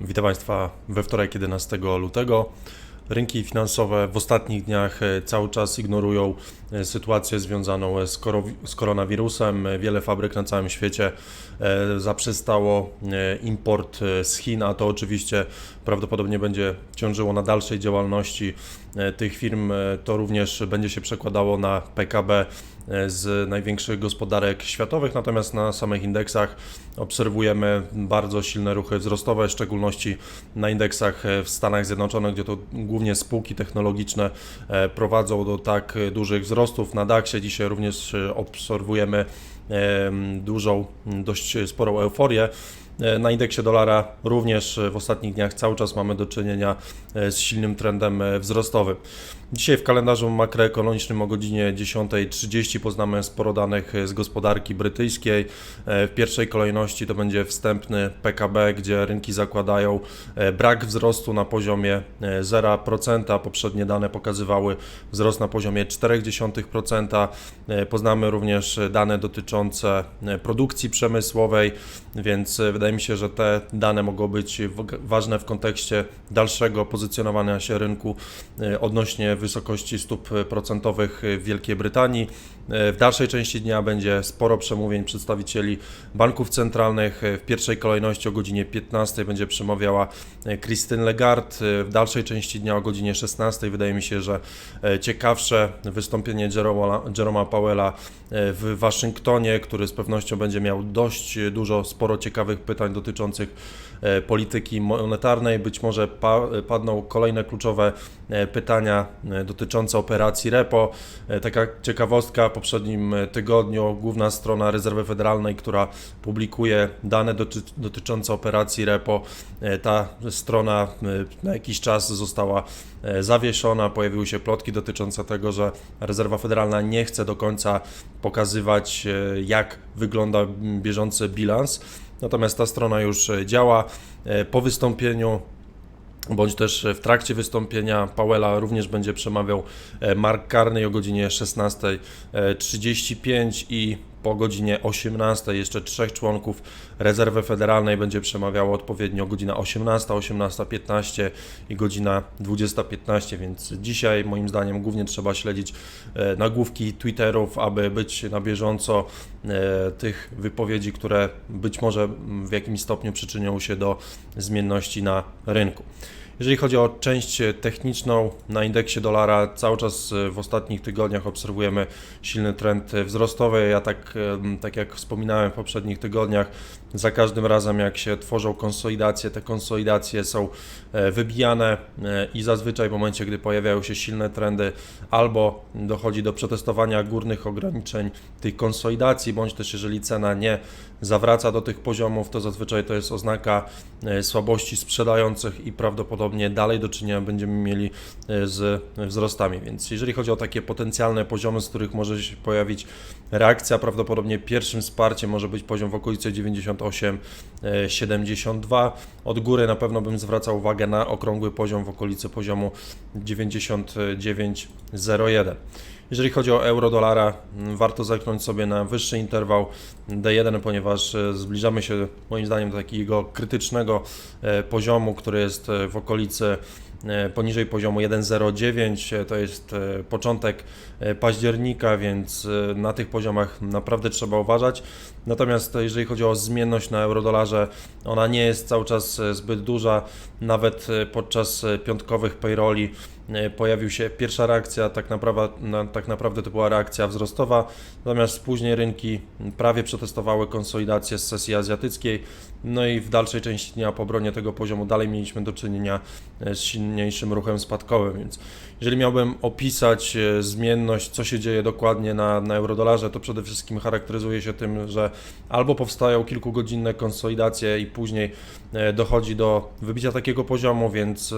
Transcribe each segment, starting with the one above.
Witam Państwa we wtorek 11 lutego. Rynki finansowe w ostatnich dniach e, cały czas ignorują e, sytuację związaną z, koro- z koronawirusem. E, Wiele fabryk na całym świecie e, zaprzestało e, import e, z Chin, a to oczywiście prawdopodobnie będzie ciążyło na dalszej działalności e, tych firm. E, To również będzie się przekładało na PKB e, z największych gospodarek światowych, natomiast na samych indeksach obserwujemy bardzo silne ruchy wzrostowe, w szczególności na indeksach e, w Stanach Zjednoczonych, gdzie to głównie spółki technologiczne e, prowadzą do tak dużych wzrostów. Na DAX-ie dzisiaj również e, obserwujemy em, dużą, dość sporą euforię. E, Na indeksie dolara również e, w ostatnich dniach cały czas mamy do czynienia e, z silnym trendem wzrostowym. Dzisiaj w kalendarzu makroekonomicznym o godzinie 10.30 poznamy sporo danych z gospodarki brytyjskiej. W pierwszej kolejności to będzie wstępny PKB, gdzie rynki zakładają brak wzrostu na poziomie e, 0%. Poprzednie dane pokazywały wzrost na poziomie 0,4%. E, Poznamy również dane dotyczące produkcji przemysłowej, więc e, wydaje mi się, że te dane mogą być ważne w kontekście dalszego pozycjonowania się rynku e, odnośnie wysokości stóp procentowych w Wielkiej Brytanii. E, W dalszej części dnia będzie sporo przemówień przedstawicieli banków centralnych. E, W pierwszej kolejności o godzinie 15 będzie przemawiała Christine Lagarde. W dalszej części dnia o godzinie 16 wydaje mi się, że ciekawsze wystąpienie Jeroma, Jeroma Powella w Waszyngtonie, który z pewnością będzie miał dość dużo, sporo ciekawych pytań dotyczących e, polityki monetarnej. Być może pa, padną kolejne kluczowe e, pytania e, dotyczące operacji repo. Taka ciekawostka, w poprzednim tygodniu główna strona Rezerwy Federalnej, która publikuje dane doty, dotyczące operacji repo, ta strona na jakiś czas została zawieszona. Pojawiły się plotki dotyczące tego, że Rezerwa Federalna nie chce do końca pokazywać, jak wygląda bieżący bilans. Natomiast ta strona już e, działa. E, Po wystąpieniu bądź też w trakcie wystąpienia Powella również będzie przemawiał e, Mark Carney o godzinie 16.35 i po godzinie 18 jeszcze trzech członków rezerwy federalnej będzie przemawiało odpowiednio godzina 18, 18.15 i godzina 20.15, więc dzisiaj moim zdaniem głównie trzeba śledzić e, nagłówki Twitterów, aby być na bieżąco e, tych wypowiedzi, które być może w jakimś stopniu przyczynią się do zmienności na rynku. Jeżeli chodzi o część techniczną na indeksie dolara, cały czas e, w ostatnich tygodniach obserwujemy silny trend wzrostowy. Ja tak, tak jak wspominałem w poprzednich tygodniach, za każdym razem jak się tworzą konsolidacje, te konsolidacje są e, wybijane e, i zazwyczaj w momencie, gdy pojawiają się silne trendy, albo dochodzi do przetestowania górnych ograniczeń tych konsolidacji, bądź też jeżeli cena nie zawraca do tych poziomów, to zazwyczaj to jest oznaka e, słabości sprzedających i prawdopodobnie dalej do czynienia będziemy mieli e, z wzrostami. Więc jeżeli chodzi o takie potencjalne poziomy, z których może się pojawić reakcja, prawdopodobnie pierwszym wsparciem może być poziom w okolicy 98-72. Od góry na pewno bym zwracał uwagę na okrągły poziom w okolicy poziomu 99,01. Jeżeli chodzi o euro dolara, m, warto zerknąć sobie na wyższy interwał D1, ponieważ e, zbliżamy się moim zdaniem do takiego krytycznego e, poziomu, który jest e, w okolicy poniżej poziomu 1,09. E, To jest początek października, więc na tych poziomach naprawdę trzeba uważać. Natomiast jeżeli chodzi o zmienność na euro-dolarze, ona nie jest cały czas e, zbyt duża. Nawet e, podczas e, piątkowych payrolli pojawił się pierwsza reakcja, tak naprawdę, na, tak naprawdę to była reakcja wzrostowa, natomiast później rynki prawie przetestowały konsolidację z sesji azjatyckiej, no i w dalszej części dnia po obronie tego poziomu dalej mieliśmy do czynienia z silniejszym ruchem spadkowym, więc jeżeli miałbym opisać zmienność, co się dzieje dokładnie na, na eurodolarze, to przede wszystkim charakteryzuje się tym, że albo powstają kilkugodzinne konsolidacje i później e, dochodzi do wybicia takiego poziomu, więc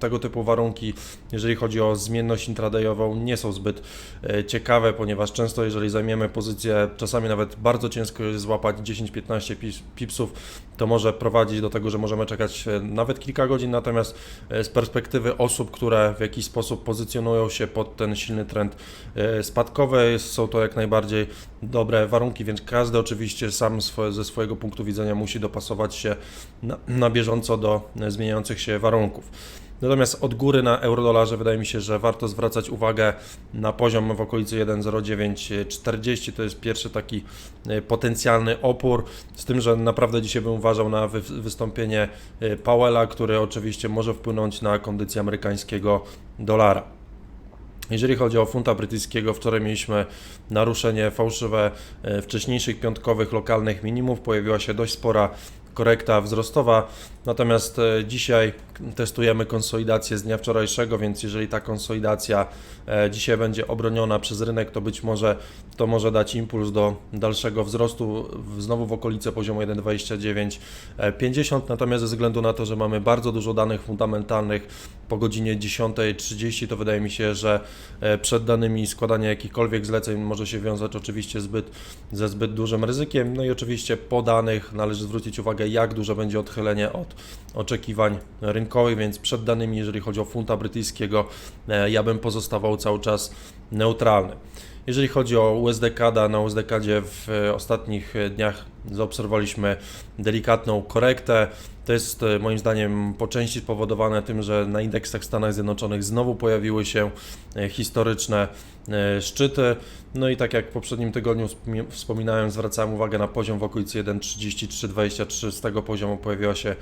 tego typu warunki, jeżeli chodzi o zmienność intradayową, nie są zbyt e, ciekawe, ponieważ często jeżeli zajmiemy pozycję, czasami nawet bardzo ciężko jest złapać 10-15 pis- pipsów, to może prowadzić do tego, że możemy czekać e, nawet kilka godzin, natomiast z perspektywy osób, które w jakiś sposób pozycjonują się pod ten silny trend spadkowy, są to jak najbardziej dobre warunki, więc każdy każdy oczywiście sam ze swojego punktu widzenia musi dopasować się na, na bieżąco do e, zmieniających się warunków. Natomiast od góry na eurodolarze wydaje mi się, że warto zwracać uwagę na poziom w okolicy 1,0940. To jest pierwszy taki e, potencjalny opór. Z tym, że naprawdę dzisiaj bym uważał na wy wystąpienie e, Powella, które oczywiście może wpłynąć na kondycję amerykańskiego dolara. Jeżeli chodzi o funta brytyjskiego, wczoraj mieliśmy naruszenie fałszywe e, wcześniejszych piątkowych lokalnych minimów. Pojawiła się dość spora korekta wzrostowa. Natomiast e, dzisiaj testujemy konsolidację z dnia wczorajszego, więc jeżeli ta konsolidacja e, dzisiaj będzie obroniona przez rynek, to być może to może dać impuls do dalszego wzrostu znowu w okolice poziomu 1,2950. Natomiast ze względu na to, że mamy bardzo dużo danych fundamentalnych po godzinie 10.30, to wydaje mi się, że e, przed danymi składanie jakichkolwiek zleceń może się wiązać oczywiście zbyt, ze zbyt dużym ryzykiem. No i oczywiście po danych należy zwrócić uwagę, jak duże będzie odchylenie od oczekiwań rynkowych, więc przed danymi, jeżeli chodzi o funta brytyjskiego, e, ja bym pozostawał cały czas neutralny. Jeżeli chodzi o USD-CAD, na USD-CADzie w e, ostatnich dniach zaobserwowaliśmy delikatną korektę. To jest e, moim zdaniem po części spowodowane tym, że na indeksach Stanach Zjednoczonych znowu pojawiły się historyczne szczyty. No i tak jak w poprzednim tygodniu wspominałem, zwracałem uwagę na poziom w okolicy 1,3323. Z tego poziomu pojawiła się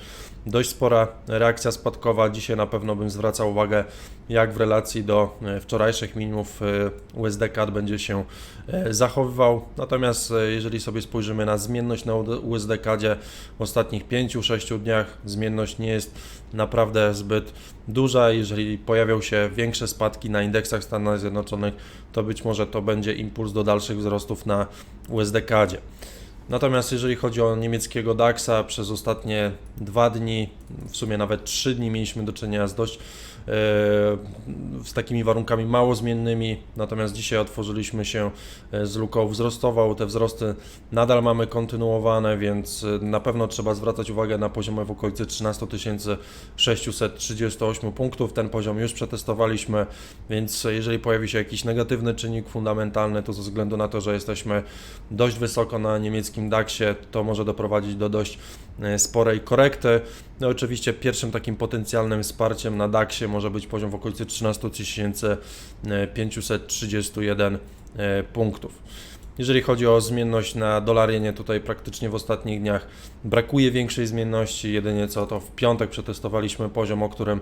dość spora reakcja spadkowa. Dzisiaj na pewno bym zwracał uwagę, jak w relacji do e, wczorajszych minimów e, USD-CAD będzie się e, zachowywał. Natomiast jeżeli sobie spojrzymy na zmienność na USD-CADzie ostatnich 5-6 dniach, zmienność nie jest naprawdę zbyt duża. Jeżeli pojawią się większe spadki na indeksach Stanów Zjednoczonych, to być może to będzie impuls do dalszych wzrostów na USD-CADzie. Natomiast jeżeli chodzi o niemieckiego DAX-a, przez ostatnie dwa dni, w sumie nawet trzy dni mieliśmy do czynienia z dość z takimi warunkami mało zmiennymi, natomiast dzisiaj otworzyliśmy się e, z luką wzrostową. Te wzrosty nadal mamy kontynuowane, więc e, na pewno trzeba zwracać uwagę na poziomie w okolicy 13 638 punktów. Ten poziom już przetestowaliśmy, więc jeżeli pojawi się jakiś negatywny czynnik fundamentalny, to ze względu na to, że jesteśmy dość wysoko na niemieckim DAX-ie, to może doprowadzić do dość sporej korekty. No oczywiście pierwszym takim potencjalnym wsparciem na DAX-ie może być poziom w okolicy 13 531 e, punktów. Jeżeli chodzi o zmienność na dolarienie, tutaj praktycznie w ostatnich dniach brakuje większej zmienności. Jedynie co to w piątek przetestowaliśmy poziom, o którym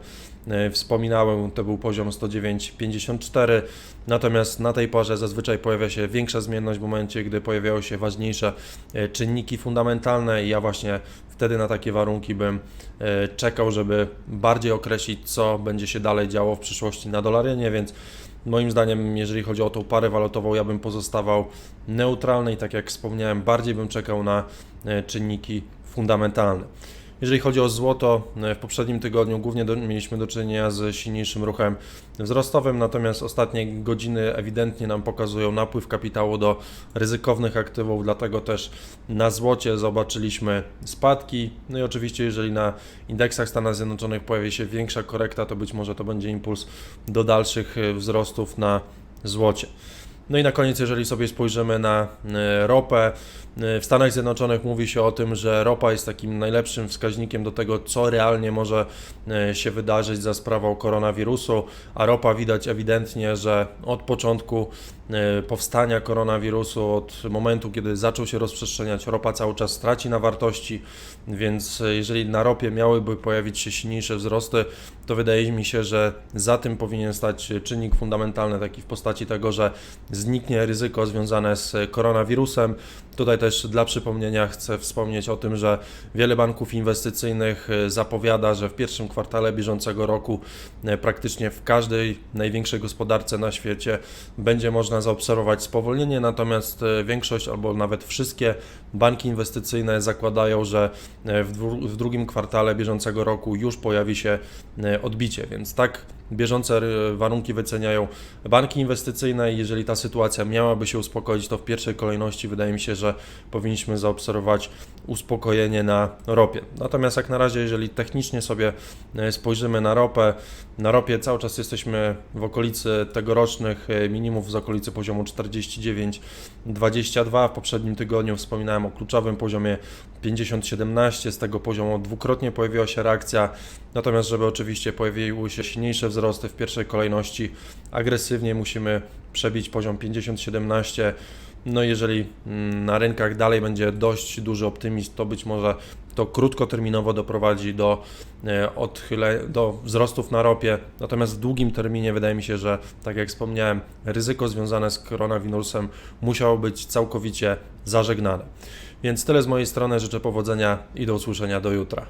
e, wspominałem, to był poziom 109,54. Natomiast na tej porze zazwyczaj pojawia się większa zmienność w momencie, gdy pojawiają się ważniejsze e, czynniki fundamentalne i ja właśnie wtedy na takie warunki bym e, czekał, żeby bardziej określić, co będzie się dalej działo w przyszłości na dolarienie, więc Moim zdaniem, jeżeli chodzi o tą parę walutową, ja bym pozostawał neutralny i tak jak wspomniałem, bardziej bym czekał na e, czynniki fundamentalne. Jeżeli chodzi o złoto, e, w poprzednim tygodniu głównie do, mieliśmy do czynienia z silniejszym ruchem wzrostowym, natomiast ostatnie godziny ewidentnie nam pokazują napływ kapitału do ryzykownych aktywów, dlatego też na złocie zobaczyliśmy spadki. No i oczywiście, jeżeli na indeksach Stanów Zjednoczonych pojawi się większa korekta, to być może to będzie impuls do dalszych e, wzrostów na złocie. No i na koniec, jeżeli sobie spojrzymy na e, ropę, e, w Stanach Zjednoczonych mówi się o tym, że ropa jest takim najlepszym wskaźnikiem do tego, co realnie może e, się wydarzyć za sprawą koronawirusu, a ropa widać ewidentnie, że od początku powstania koronawirusu, od momentu, kiedy zaczął się rozprzestrzeniać, ropa cały czas straci na wartości, więc jeżeli na ropie miałyby pojawić się silniejsze wzrosty, to wydaje mi się, że za tym powinien stać czynnik fundamentalny, taki w postaci tego, że zniknie ryzyko związane z koronawirusem. Tutaj też dla przypomnienia chcę wspomnieć o tym, że wiele banków inwestycyjnych e, zapowiada, że w pierwszym kwartale bieżącego roku e, praktycznie w każdej największej gospodarce na świecie będzie można zaobserwować spowolnienie, natomiast e, większość albo nawet wszystkie banki inwestycyjne zakładają, że w, w drugim kwartale bieżącego roku już pojawi się odbicie, więc tak bieżące warunki wyceniają banki inwestycyjne i jeżeli ta sytuacja miałaby się uspokoić, to w pierwszej kolejności wydaje mi się, że że powinniśmy zaobserwować uspokojenie na ropie. Natomiast jak na razie, jeżeli technicznie sobie e, spojrzymy na ropę, na ropie cały czas jesteśmy w okolicy tegorocznych e, minimów, z okolicy poziomu 49,22. W poprzednim tygodniu wspominałem o kluczowym poziomie 50,17. Z tego poziomu dwukrotnie pojawiła się reakcja. Natomiast, żeby oczywiście pojawiły się silniejsze wzrosty w pierwszej kolejności, agresywnie musimy przebić poziom 50,17. No jeżeli mm, na rynkach dalej będzie dość duży optymizm, to być może to krótkoterminowo doprowadzi do, e, odchyle, do wzrostów na ropie. Natomiast w długim terminie wydaje mi się, że tak jak wspomniałem, ryzyko związane z koronawirusem musiało być całkowicie zażegnane. Więc tyle z mojej strony, życzę powodzenia i do usłyszenia do jutra.